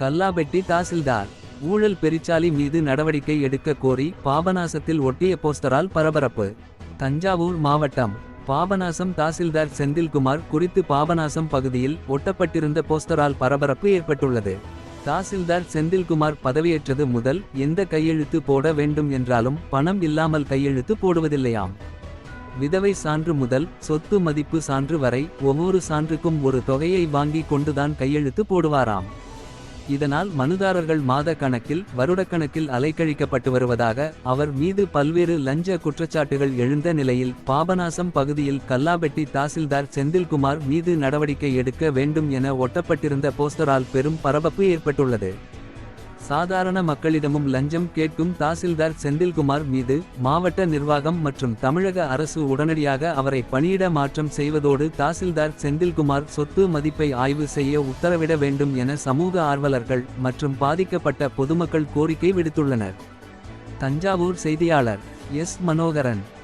கல்லாபெட்டி தாசில்தார் ஊழல் பெரிச்சாலி மீது நடவடிக்கை எடுக்க கோரி பாபநாசத்தில் ஒட்டிய போஸ்டரால் பரபரப்பு. தஞ்சாவூர் மாவட்டம் பாபநாசம் தாசில்தார் செந்தில்குமார் குறித்து பாபநாசம் பகுதியில் ஒட்டப்பட்டிருந்த போஸ்டரால் பரபரப்பு ஏற்பட்டுள்ளது. தாசில்தார் செந்தில்குமார் பதவியேற்றது முதல் எந்த கையெழுத்து போட வேண்டும் என்றாலும் பணம் இல்லாமல் கையெழுத்து போடுவதில்லையாம். விதவை சான்று முதல் சொத்து மதிப்பு சான்று வரை ஒவ்வொரு சான்றுக்கும் ஒரு தொகையை வாங்கி கொண்டுதான் கையெழுத்து போடுவாராம். இதனால் மனுதாரர்கள் மாத கணக்கில் வருடக்கணக்கில் அலைக்கழிக்கப்பட்டு வருவதாக அவர் மீது பல்வேறு லஞ்ச குற்றச்சாட்டுகள் எழுந்த நிலையில் பாபநாசம் பகுதியில் கல்லாபெட்டி தாசில்தார் செந்தில்குமார் மீது நடவடிக்கை எடுக்க வேண்டும் என ஒட்டப்பட்டிருந்த போஸ்டரால் பெரும் பரபரப்பு ஏற்பட்டுள்ளது. சாதாரண மக்களிடமும் லஞ்சம் கேட்கும் தாசில்தார் செந்தில்குமார் மீது மாவட்ட நிர்வாகம் மற்றும் தமிழக அரசு உடனடியாக அவரை பணியிட மாற்றம் செய்வதோடு தாசில்தார் செந்தில்குமார் சொத்து மதிப்பை ஆய்வு செய்ய உத்தரவிட வேண்டும் என சமூக ஆர்வலர்கள் மற்றும் பாதிக்கப்பட்ட பொதுமக்கள் கோரிக்கை விடுத்துள்ளனர். தஞ்சாவூர் செய்தியாளர் எஸ். மனோகரன்.